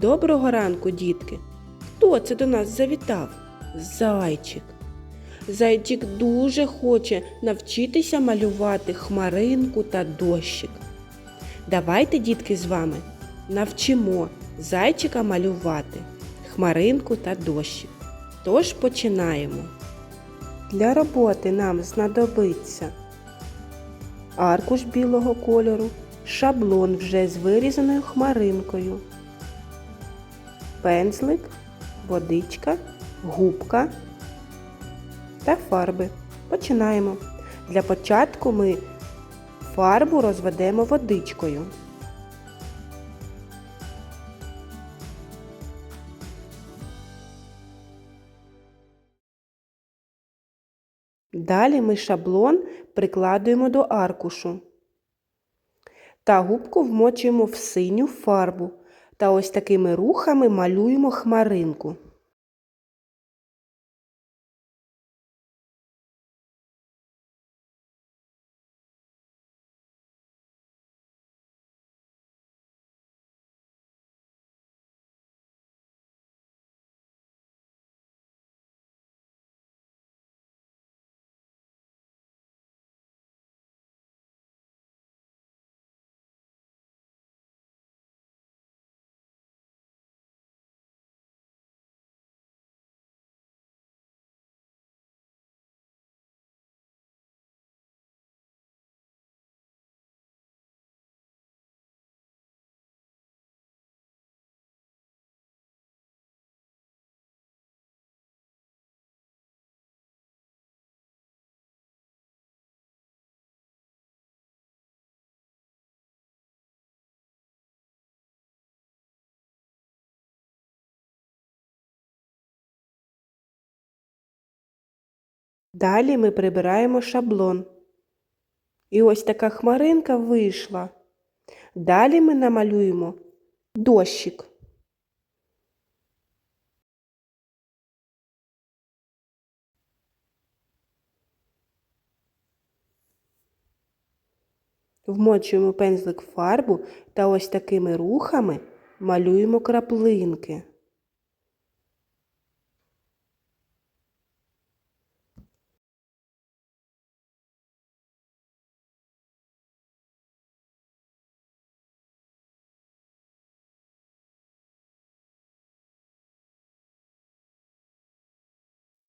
Доброго ранку, дітки! Хто це до нас завітав? Зайчик. Зайчик дуже хоче навчитися малювати хмаринку та дощик. Давайте, дітки, з вами навчимо зайчика малювати хмаринку та дощик. Тож починаємо. Для роботи нам знадобиться аркуш білого кольору, шаблон вже з вирізаною хмаринкою, пензлик, водичка, губка та фарби. Починаємо. Для початку ми фарбу розведемо водичкою. Далі ми шаблон прикладуємо до аркушу та губку вмочуємо в синю фарбу та ось такими рухами малюємо хмаринку. Далі ми прибираємо шаблон. І ось така хмаринка вийшла. Далі ми намалюємо дощик. Вмочуємо пензлик в фарбу та ось такими рухами малюємо краплинки.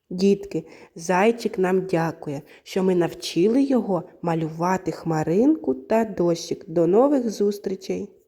Дітки, зайчик нам дякує, що ми навчили його малювати хмаринку та дощик. До нових зустрічей!